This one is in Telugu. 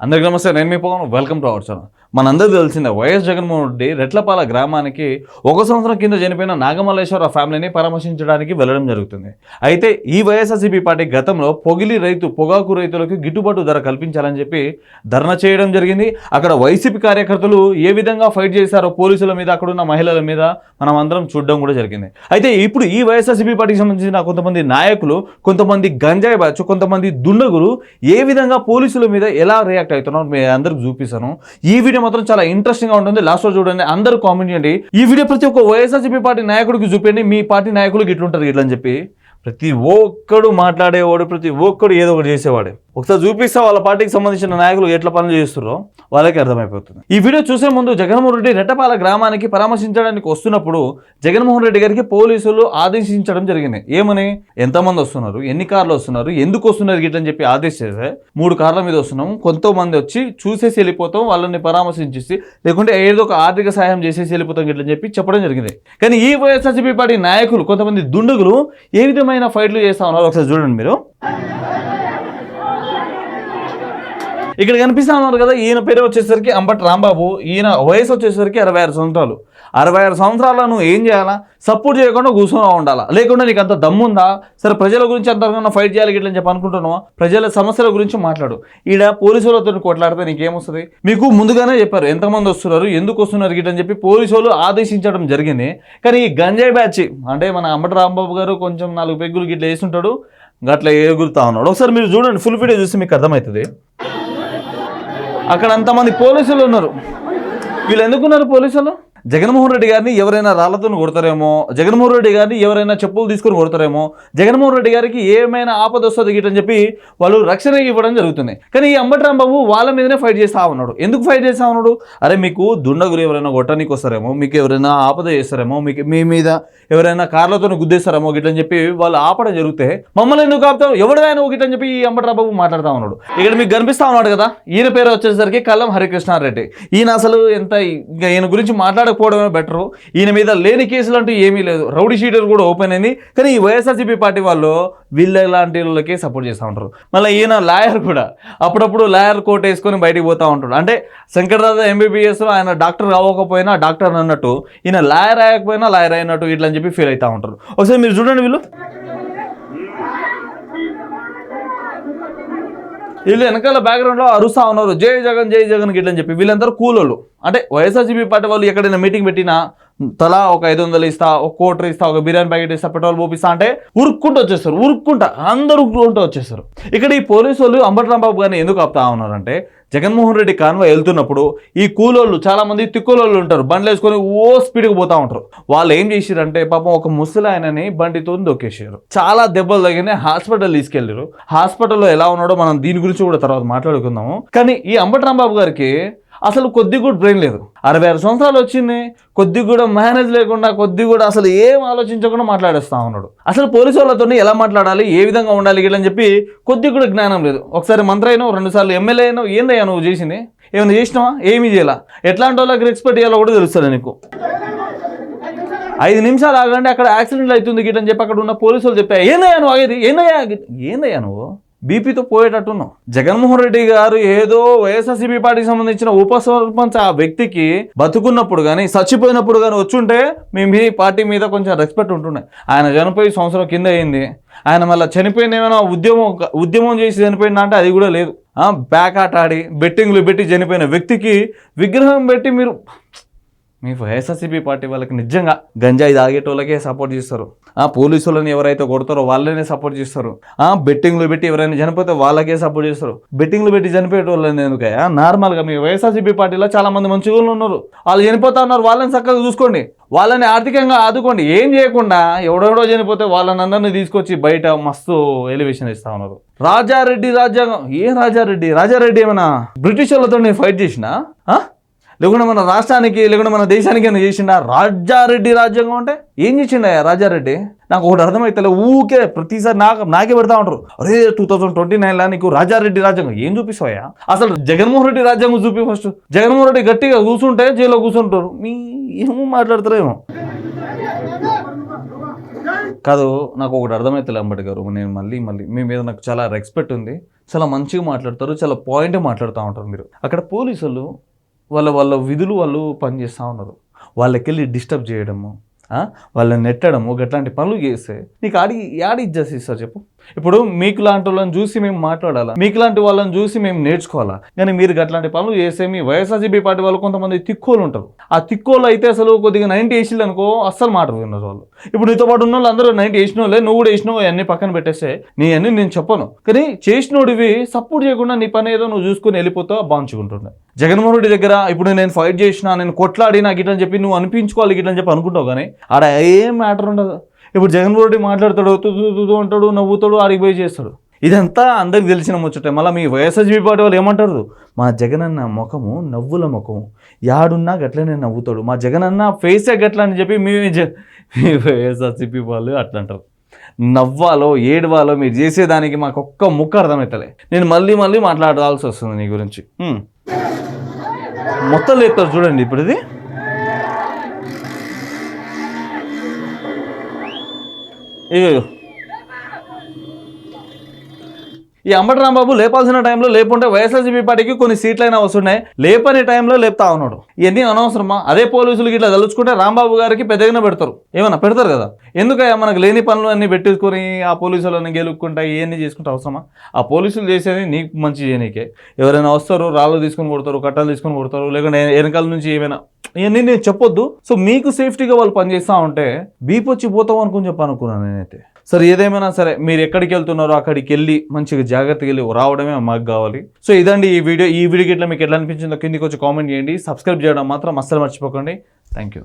అందరికీ నమస్తే నేను మీ Pavan welcome to our channel మనందరూ తెలిసిందే వైఎస్ జగన్మోహన్ రెడ్డి రెట్లపాల గ్రామానికి ఒక సంవత్సరం కింద చనిపోయిన నాగమల్లేశ్వర ఫ్యామిలీని పరామర్శించడానికి వెళ్ళడం జరుగుతుంది. అయితే ఈ వైఎస్ఆర్సీపీ పార్టీ గతంలో పొగిలి రైతు పొగాకు రైతులకు గిట్టుబాటు ధర కల్పించాలని చెప్పి ధర్నా చేయడం జరిగింది. అక్కడ వైసీపీ కార్యకర్తలు ఏ విధంగా ఫైట్ చేశారో పోలీసుల మీద అక్కడ ఉన్న మహిళల మీద మనం అందరం చూడడం కూడా జరిగింది. అయితే ఇప్పుడు ఈ వైఎస్ఆర్సీపీ పార్టీకి సంబంధించిన కొంతమంది నాయకులు కొంతమంది గంజాయి బాచు కొంతమంది దుండగులు ఏ విధంగా పోలీసుల మీద ఎలా రియాక్ట్ అవుతున్నారో మీ అందరికి చూపిస్తాను. ఈ వీడియో మాత్రం చాలా ఇంట్రెస్టింగ్గా ఉంటుంది. లాస్ట్లో చూడండి అందరూ కామెంట్ చేయండి. ఈ వీడియో ప్రతి ఒక్క వైఎస్ఆర్సీపీ పార్టీ నాయకుడికి చూపించండి మీ పార్టీ నాయకులకు ఇట్లుంటారు ఇట్లా అని చెప్పి. ప్రతి ఒక్కడు మాట్లాడేవాడు ప్రతి ఒక్కడు ఏదో ఒకటి చేసేవాడే. ఒకసారి చూపిస్తా వాళ్ళ పార్టీకి సంబంధించిన నాయకులు ఎట్లా పనులు చేస్తున్నారో వాళ్ళకి అర్థమైపోతుంది. ఈ వీడియో చూసే ముందు జగన్మోహన్ రెడ్డి రెట్టపాల గ్రామానికి పరామర్శించడానికి వస్తున్నప్పుడు జగన్మోహన్ రెడ్డి గారికి పోలీసులు ఆదేశించడం జరిగింది. ఏమని? ఎంతమంది వస్తున్నారు? ఎన్ని కార్లు వస్తున్నారు? ఎందుకు వస్తున్నారు గిట్లని చెప్పి ఆదేశిస్తే మూడు కార్ల మీద వస్తున్నాం. కొంతమంది వచ్చి చూసేసి వెళ్ళిపోతాం వాళ్ళని పరామర్శించేసి లేకుంటే ఏదో ఒక ఆర్థిక సహాయం చేసేసి వెళ్ళిపోతాం గిట్లని చెప్పి చెప్పడం జరిగింది. కానీ ఈ వైఎస్ఆర్సీపీ పార్టీ నాయకులు కొంతమంది దుండగులు ఏ విధమైన ఫైట్లు చేస్తా ఉన్నారు? ఒకసారి చూడండి మీరు. ఇక్కడ కనిపిస్తా ఉన్నారు కదా ఈయన పేరు వచ్చేసరికి అంబటి రాంబాబు ఈయన వయసు వచ్చేసరికి అరవై ఆరు సంవత్సరాలు. అరవై ఆరు సంవత్సరాల నువ్వు ఏం చేయాలా? సపోర్ట్ చేయకుండా కూర్చొని ఉండాలా? లేకుండా నీకు అంత దమ్ముందా? సరే ప్రజల గురించి అంతకన్నా ఫైట్ చేయాలి గిట్లని చెప్పి అనుకుంటున్నావా? ప్రజల సమస్యల గురించి మాట్లాడు. ఈడ పోలీసులతో కొట్లాడితే నీకేమొస్తుంది మీకు ముందుగానే చెప్పారు ఎంతమంది వస్తున్నారు ఎందుకు వస్తున్నారు గిట్లని చెప్పి పోలీసు వాళ్ళు ఆదేశించడం జరిగింది. కానీ ఈ గంజాయి బ్యాచ్ అంటే మన అంబటి రాంబాబు గారు కొంచెం నాలుగు పెగ్గులు గిట్ల వేస్తుంటాడు గట్ల ఎగురుతా ఉన్నాడు. ఒకసారి మీరు చూడండి ఫుల్ వీడియో చూస్తే మీకు అర్థమవుతుంది. అక్కడ అంతమంది పోలీసులు ఉన్నారు. వీళ్ళు ఎందుకున్నారు పోలీసులు? జగన్మోహన్ రెడ్డి గారిని ఎవరైనా రాళ్ళతో కొడతారేమో జగన్మోహన్ రెడ్డి గారిని ఎవరైనా చెప్పులు తీసుకొని కొడతారేమో జగన్మోహన్ రెడ్డి గారికి ఏమైనా ఆపద వస్తుంది గిట్టని చెప్పి వాళ్ళు రక్షణ ఇవ్వడం జరుగుతుంది. కానీ ఈ అంబటి రాంబాబు వాళ్ళ మీదనే ఫైట్ చేస్తా ఉన్నాడు. ఎందుకు ఫైట్ చేస్తా ఉన్నాడు? అరే మీకు దుండగులు ఎవరైనా కొట్టడానికి వస్తారేమో మీకు ఎవరైనా ఆపద చేస్తారేమో మీకు మీ మీద ఎవరైనా కార్లతో గుద్దేస్తారేమో గిట్టని చెప్పి వాళ్ళు ఆపడం జరిగితే మమ్మల్ని ఎందుకు ఆపుతాం ఎవడైనా గిట్టని చెప్పి ఈ అంబటి రాంబాబు మాట్లాడుతూ ఉన్నాడు. ఇక్కడ మీకు కనిపిస్తా ఉన్నాడు కదా ఈయన పేరు వచ్చేసరికి కల్లం హరికృష్ణారెడ్డి. ఈయన అసలు ఎంత ఇంకా ఈయన గురించి మాట్లాడకపోవడమే బెటరు. ఈయన మీద లేని కేసులు అంటూ ఏమీ లేదు. రౌడీ షీటర్ కూడా ఓపెన్ అయింది. కానీ ఈ వైఎస్ఆర్సీపీ పార్టీ వాళ్ళు వీళ్ళ లాంటి వాళ్ళకే సపోర్ట్ చేస్తూ ఉంటారు. మళ్ళీ ఈయన లాయర్ కూడా. అప్పుడప్పుడు లాయర్ కోట్ వేసుకొని బయటికి పోతూ ఉంటాడు. అంటే శంకర్దాద ఎంబీబీఎస్ ఆయన డాక్టర్ అవ్వకపోయినా డాక్టర్ అన్నట్టు ఈయన లాయర్ అయ్యకపోయినా లాయర్ అయినట్టు ఇట్లా అని చెప్పి ఫీల్ అవుతూ ఉంటారు. ఒకసారి మీరు చూడండి వీళ్ళు. వీళ్ళు వెనకాల బ్యాక్గ్రౌండ్లో అరుస్తా ఉన్నారు. జై జగన్ జై జగన్ గిట్లని చెప్పి వీళ్ళందరూ కూలోళ్ళు. అంటే వైఎస్ఆర్సీపీ పార్టీ వాళ్ళు ఎక్కడైనా మీటింగ్ పెట్టినా తలా ఒక ఐదు వందలు ఇస్తా ఒక కోటర్ ఇస్తా ఒక బిర్యానీ ప్యాకెట్ ఇస్తా పెట్రోల్ పోపిస్తా అంటే ఉరుక్కుంటూ వచ్చేస్తారు ఉరుక్కుంటా అందరూ ఉరుక్కుంటూ వచ్చేస్తారు. ఇక్కడ ఈ పోలీసు వాళ్ళు అంబట్రాంబాబు గారిని ఎందుకు ఆపుతా ఉన్నారంటే జగన్మోహన్ రెడ్డి కాన్వాయ్ వెళ్తున్నప్పుడు ఈ కూలోళ్ళు చాలామంది తిక్కులోళ్ళు ఉంటారు బండ్లు వేసుకొని ఓ స్పీడ్గా పోతా ఉంటారు. వాళ్ళు ఏం చేసిరంటే పాపం ఒక ముసలి ఆయనని బండితో దొక్కేసారు చాలా దెబ్బలు తగినాయి హాస్పిటల్ తీసుకెళ్ళారు హాస్పిటల్లో ఎలా ఉన్నాడో మనం దీని గురించి కూడా తర్వాత మాట్లాడుకుందాము. కానీ ఈ అంబట్రాంబాబు గారికి అసలు కొద్ది కూడా బ్రెయిన్ లేదు. అరవై ఆరు సంవత్సరాలు వచ్చింది కొద్ది కూడా మేనేజ్ లేకుండా కొద్ది కూడా అసలు ఏం ఆలోచించకుండా మాట్లాడేస్తా ఉన్నాడు. అసలు పోలీసు వాళ్ళతో ఎలా మాట్లాడాలి ఏ విధంగా ఉండాలి గిట్లని చెప్పి కొద్ది కూడా జ్ఞానం లేదు. ఒకసారి మంత్రి అయినావు రెండుసార్లు ఎమ్మెల్యే అయినావు ఏందయ్యా నువ్వు చేసింది? ఏమైనా చేసినావా? ఏమీ చేయాలా. ఎట్లాంటి వాళ్ళకి ఎక్స్పెక్ట్ చేయాలో కూడా తెలుస్తుంది నీకు. ఐదు నిమిషాలు ఆగండి అక్కడ యాక్సిడెంట్ అవుతుంది గిట్ అని చెప్పి అక్కడ ఉన్న పోలీసులు చెప్పా ఏందయ్యా నువ్వు ఆగేది? ఏందయ్యా ఏందయ్యా నువ్వు? బీపీతో పోయేటట్టున్నావు. జగన్మోహన్ రెడ్డి గారు ఏదో వైఎస్ఆర్సీపీ పార్టీకి సంబంధించిన ఉప సర్పంచ్ ఆ వ్యక్తికి బతుకున్నప్పుడు కానీ చచ్చిపోయినప్పుడు కానీ వచ్చుంటే మేము మీ పార్టీ మీద కొంచెం రెస్పెక్ట్ ఉంటుండే. ఆయన చనిపోయి సంవత్సరం కింద అయింది. ఆయన మళ్ళీ చనిపోయిన ఏమైనా ఉద్యమం ఉద్యమం చేసి చనిపోయినా అంటే అది కూడా లేదు. బ్యాక్ ఆట ఆడి బెట్టింగ్లు పెట్టి చనిపోయిన వ్యక్తికి విగ్రహం పెట్టి మీరు మీ వైఎస్ఆర్సీపీ పార్టీ వాళ్ళకి నిజంగా గంజాయి తాగేటోళ్ళకే సపోర్ట్ చేస్తారు. ఆ పోలీసు వాళ్ళని ఎవరైతే కొడతారో వాళ్ళనే సపోర్ట్ చేస్తారు. ఆ బెట్టింగ్లు పెట్టి ఎవరైనా చనిపోతే వాళ్ళకే సపోర్ట్ చేస్తారు. బెట్టింగ్లు పెట్టి చనిపోయేటోళ్ళని ఎందుకయ్యా? నార్మల్గా మీ వైఎస్ఆర్సీపీ పార్టీలో చాలా మంది మంచి ఉన్నారు. వాళ్ళు చనిపోతా ఉన్నారు వాళ్ళని చక్కగా చూసుకోండి. వాళ్ళని ఆర్థికంగా ఆదుకోండి. ఏం చేయకుండా ఎవడెవడో చనిపోతే వాళ్ళని అందరినీ తీసుకొచ్చి బయట మస్తు ఎలివేషన్ ఇస్తా ఉన్నారు. రాజారెడ్డి రాజ్యాంగం. ఏ రాజారెడ్డి? రాజారెడ్డి ఏమైనా బ్రిటిష్ వాళ్ళతో ఫైట్ చేసినా? లేకుండా మన రాష్ట్రానికి లేకుండా మన దేశానికి ఏమైనా చేసిండా? రాజారెడ్డి రాజ్యాంగం అంటే ఏం చేసిండా రాజారెడ్డి నాకు ఒకటి అర్థమైతే ఊకే ప్రతిసారి నాకు నాకే పెడతా ఉంటారు. అరే టూ థౌసండ్ ట్వంటీ నైన్లో నీకు రాజారెడ్డి రాజ్యాంగం ఏం చూపిస్తాయా అసలు జగన్మోహన్ రెడ్డి రాజ్యాంగం చూపి ఫస్ట్ జగన్మోహన్ రెడ్డి గట్టిగా కూర్చుంటే జైల్లో కూర్చుంటారు మీ ఏమో మాట్లాడతారేమో. కాదు నాకు ఒకటి అర్థమవుతుంది అంబటి గారు నేను మళ్ళీ మళ్ళీ మీ మీద నాకు చాలా రెస్పెక్ట్ ఉంది. చాలా మంచిగా మాట్లాడతారు చాలా పాయింట్ మాట్లాడుతూ ఉంటారు మీరు. అక్కడ పోలీసులు వాళ్ళ వాళ్ళ విధులు వాళ్ళు పనిచేస్తూ ఉన్నారు. వాళ్ళకెళ్ళి డిస్టర్బ్ చేయడము వాళ్ళని నెట్టడము గట్లాంటి పనులు చేస్తే నీకు ఆడి యాడ్ ఇచ్చేసి ఇస్తారు చెప్పు. ఇప్పుడు మీకు లాంటి వాళ్ళని చూసి మేము మాట్లాడాలా? మీకు లాంటి వాళ్ళని చూసి మేము నేర్చుకోవాలా? కానీ మీరు అట్లాంటి పనులు చేస్తే మీ వైఎస్ఆర్సీపీ పార్టీ వాళ్ళు కొంతమంది తిక్కోలు ఉంటారు. ఆ తిక్కోలు అయితే అసలు కొద్దిగా నైన్టీ వేసిళ్ళు అనుకో అస్సలు మాట విన్నారు వాళ్ళు. ఇప్పుడు నీతో పాటు ఉన్న వాళ్ళు అందరూ నైన్టీ వేసిన వాళ్ళే నువ్వు కూడా వేసినావు అన్ని పక్కన పెట్టేస్తే నీ అన్ని నేను చెప్పను. కానీ చేసినోడివి సపోర్ట్ చేయకుండా నీ పని ఏదో నువ్వు చూసుకొని వెళ్ళిపోతావు బాగుంచుకుంటుండే జగన్మోహన్ రెడ్డి దగ్గర ఇప్పుడు నేను ఫైట్ చేసిన నేను కొట్లాడి నాకు ఇట్లని చెప్పి నువ్వు అనిపించుకోవాలి ఇట్లని చెప్పి అనుకుంటావు కానీ ఆడ ఏం మ్యాటర్ ఉండదు. ఇప్పుడు జగన్మోహన్ రెడ్డి మాట్లాడతాడు తు అంటాడు నవ్వుతాడు ఆడికి పోయి చేస్తాడు. ఇదంతా అందరికి తెలిసిన ముచ్చటే. మళ్ళీ మీ వైఎస్ఆర్జీపీ పార్టీ వాళ్ళు ఏమంటారు? మా జగనన్న ముఖము నవ్వుల ముఖము. యాడున్నా గట్లనే నవ్వుతాడు. మా జగనన్న ఫేసే గట్ల అని చెప్పి మీ వైఎస్ఆర్సీపీ వాళ్ళు అట్లా అంటారు. నవ్వాలో ఏడవాలో మీరు చేసేదానికి మాకు ఒక్క ముక్క అర్థమవుతలే నేను మళ్ళీ మళ్ళీ మాట్లాడాల్సి వస్తుంది నీ గురించి. మొత్తం లేపుతారు చూడండి ఇప్పుడు ఇది. 哎呦呦！ఈ అంబటి రాంబాబు లేపాల్సిన టైంలో లేకుంటే వైఎస్ఆర్సీపీ పార్టీకి కొన్ని సీట్లైనా వస్తున్నాయి. లేపని టైంలో లేపుతా ఉన్నాడు. ఇవన్నీ అనవసరమా? అదే పోలీసులు ఇట్లా తలుచుకుంటే రాంబాబు గారికి పెద్దగానే పెడతారు. ఏమన్నా పెడతారు కదా? ఎందుకయ్యా మనకు లేని పనులు అన్ని పెట్టేసుకొని ఆ పోలీసులను గెలుక్కుంటా ఇవన్నీ చేసుకుంటే అవసరమా? ఆ పోలీసులు చేసేది నీకు మంచి చేయనీకే. ఎవరైనా వస్తారు రాళ్ళు తీసుకొని కొడతారు కట్టలు తీసుకొని కొడతారు లేకుంటే వెనకాల నుంచి ఏమైనా ఇవన్నీ నేను చెప్పొద్దు. సో మీకు సేఫ్టీగా వాళ్ళు పనిచేస్తూ ఉంటే బీప్ వచ్చి పోతాం అనుకుని చెప్పి అనుకున్నాను నేనైతే. సరే ఏదేమైనా సరే మీరు ఎక్కడికి వెళ్తున్నారో అక్కడికి వెళ్ళి మంచిగా జాగ్రత్తగా వెళ్ళి రావడమే మాకు కావాలి. సో ఇదండి ఈ వీడియో. ఈ వీడియోకి ఇట్లా మీకు ఎట్లా అనిపించిందో కిందికి వచ్చి కామెంట్ చేయండి. సబ్స్క్రైబ్ చేయడం మాత్రం అస్సలు మర్చిపోకండి. Thank you.